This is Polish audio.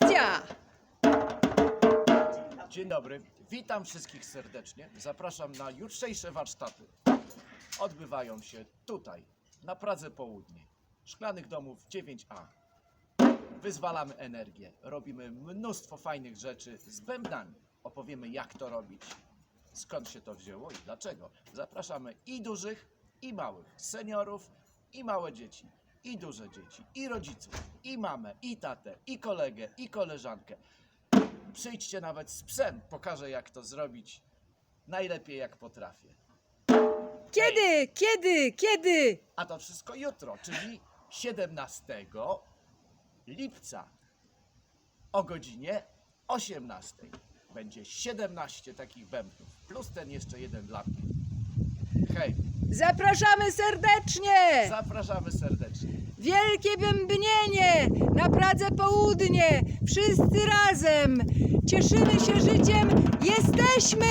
Akcja! Dzień dobry, witam wszystkich serdecznie. Zapraszam na jutrzejsze warsztaty. Odbywają się tutaj, na Pradze Południe, Szklanych Domów 9A. Wyzwalamy energię, robimy mnóstwo fajnych rzeczy z bębnami. Opowiemy jak to robić, skąd się to wzięło i dlaczego. Zapraszamy i dużych, i małych, seniorów, i małe dzieci, i duże dzieci, i rodziców, i mamę, i tatę, i kolegę, i koleżankę. Przyjdźcie nawet z psem, pokażę jak to zrobić najlepiej jak potrafię. Kiedy, kiedy, kiedy? A to wszystko jutro, czyli 17 lipca o godzinie 18. Będzie 17 takich bębnów, plus ten jeszcze jeden dla mnie. Zapraszamy serdecznie! Zapraszamy serdecznie. Wielkie bębnienie na Pradze Południe. Wszyscy razem. Cieszymy się życiem. Jesteśmy!